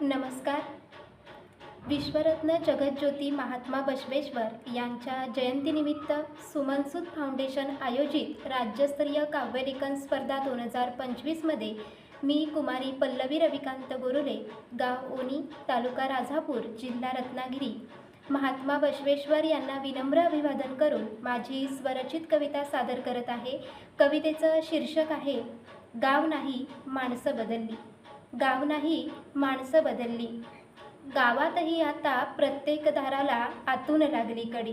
नमस्कार. विश्वरत्न जगज्योती महात्मा बसवेश्वर यांच्या जयंतीनिमित्त सुमनसूद फाउंडेशन आयोजित राज्यस्तरीय काव्यलेखन स्पर्धा दोन हजार पंचवीसमध्ये मी कुमारी पल्लवी रविकांत गोरुले गाव ओनी तालुका राजापूर जिल्हा रत्नागिरी महात्मा बसवेश्वर यांना विनम्र अभिवादन करून माझी स्वरचित कविता सादर करत आहे. कवितेचं शीर्षक आहे गाव नाही माणसं बदलली. गाव नाही माणसं बदलली. गावातही आता प्रत्येक दाराला आतून लागली कडी.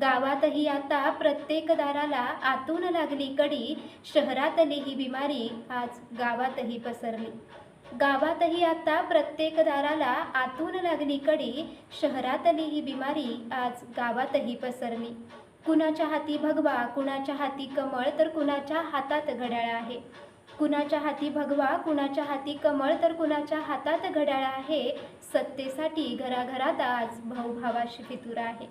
गावातही आता प्रत्येक दाराला आतून लागली कडी. शहरातली ही बिमारी आज गावातही पसरली. गावातही आता प्रत्येक दाराला आतून लागली कडी. शहरातली ही बिमारी आज गावातही पसरली. कुणाच्या हाती भगवा कुणाच्या हाती कमळ तर कुणाच्या हातात घड्याळ आहे. कुणाच्या हाती भगवा कुणाच्या हाती कमळ तर कुणाच्या हातात घड्याळ आहे. सत्तेसाठी घराघरात आज भाऊभावाशी फितूर आहे.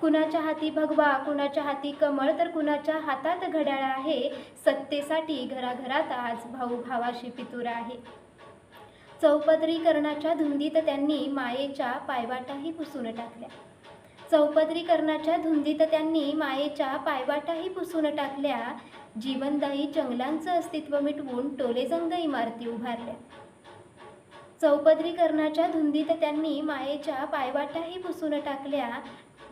कुणाच्या हाती भगवा कुणाच्या हाती कमळ तर कुणाच्या हातात घड्याळ आहे. सत्तेसाठी घराघरात आज भाऊभावाशी फितूर आहे. चौपदरीकरणाच्या धुंदीत त्यांनी मायेच्या पायवाटाही पुसून टाकल्या. चौपदरीकरणाच्या धुंदीत त्यांनी मायेच्या पायवाटाही पुसून टाकल्या. जीवनदायी जंगलांचं अस्तित्व मिटवून टोलेजंग इमारती उभारल्या. चौपदरीकरणाच्या धुंदीत त्यांनी मायेच्या पायवाटाही पुसून टाकल्या.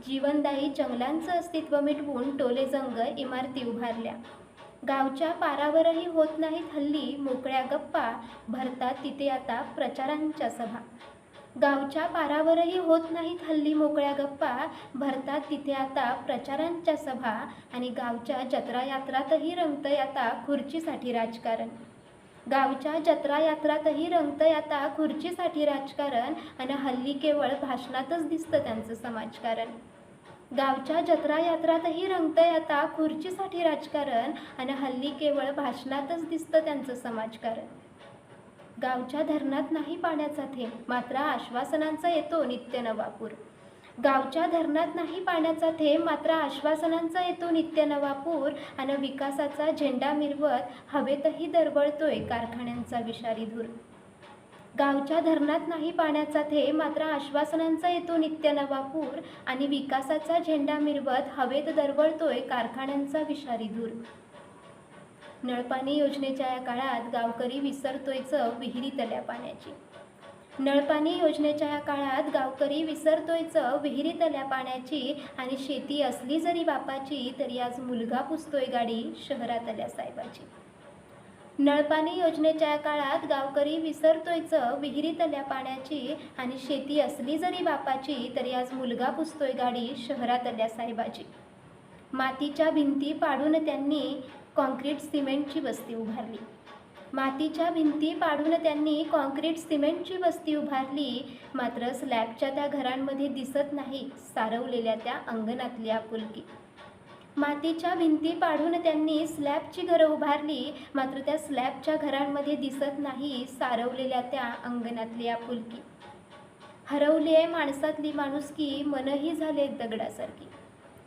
जीवनदायी जंगलांचं अस्तित्व मिटवून टोलेजंग इमारती उभारल्या. गावच्या पारावरही होत नाहीत हल्ली मोकळ्या गप्पा. भरतात तिथे आता प्रचारांच्या सभा. गावच्या पारावरही होत नाहीत हल्ली मोकळ्या गप्पा. भरतात तिथे आता प्रचारांच्या सभा आणि गावच्या जत्रा यात्रातही रंगतंय आता खुर्चीसाठी राजकारण. गावच्या जत्रा यात्रातही रंगतंय आता खुर्चीसाठी राजकारण आणि हल्ली केवळ भाषणातच दिसतं त्यांचं समाजकारण. गावच्या जत्रा यात्रातही रंगतंय आता खुर्चीसाठी राजकारण आणि हल्ली केवळ भाषणातच दिसतं त्यांचं समाजकारण. गावच्या धरणात नाही पाण्याचा थेंब मात्र आश्वासनांचा येतो नित्य नवापूर. गावच्या धरणात नाही पाण्याचा थेंब मात्र आश्वासनांचा येतो नित्य नवापूर. आणि विकासाचा झेंडा मिरवत हवेतही दरवळतोय कारखान्यांचा विषारी धूर. गावच्या धरणात नाही पाण्याचा थेंब मात्र आश्वासनांचा येतो नित्य नवापूर. आणि विकासाचा झेंडा मिरवत हवेत दरवळतोय कारखान्यांचा विषारी धूर. नळपाणी योजनेच्या या काळात गावकरी विसरतोयच विहिरीतल्या पाण्याची. नळपाणी योजनेच्या या काळात गावकरी विसरतोयच विहिरीतल्या पाण्याची आणि शेती असली जरी बापाची तरी आज मुलगा पुसतोय गाडी शहरातल्या साहेबाची. नळपाणी योजनेच्या या काळात गावकरी विसरतोयच विहिरीतल्या पाण्याची आणि शेती असली जरी बापाची तरी आज मुलगा पुसतोय गाडी शहरातल्या साहेबाची. मातीच्या भिंती पाडून त्यांनी कॉन्क्रीट सिमेंटची वस्ती उभारली. मातीच्या भिंती पाडून त्यांनी कॉन्क्रीट सिमेंटची वस्ती उभारली. मात्र स्लॅबच्या त्या घरांमध्ये दिसत नाही सारवलेल्या त्या अंगणातली आपुलकी. मातीच्या भिंती पाडून त्यांनी स्लॅबची घरं उभारली. मात्र त्या स्लॅबच्या घरांमध्ये दिसत नाही सारवलेल्या त्या अंगणातली आपुलकी. हरवली आहे माणसातली माणुसकी मनही झाले दगडासारखी.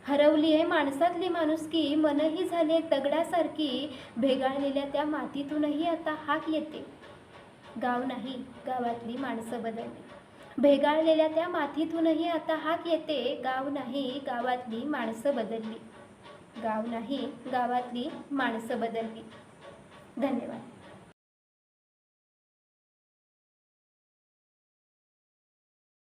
हरवली आहे माणसातली माणुसकी. मनही झाले दगडासारखी भेगाळलेल्या त्या मातीतूनही आता हाक येते. गाव नाही गावातली माणसं बदलली. भेगाळलेल्या त्या मातीतूनही आता हाक येते. गाव नाही गावातली माणसं बदलली. गाव नाही गावातली माणसं बदलली. धन्यवाद.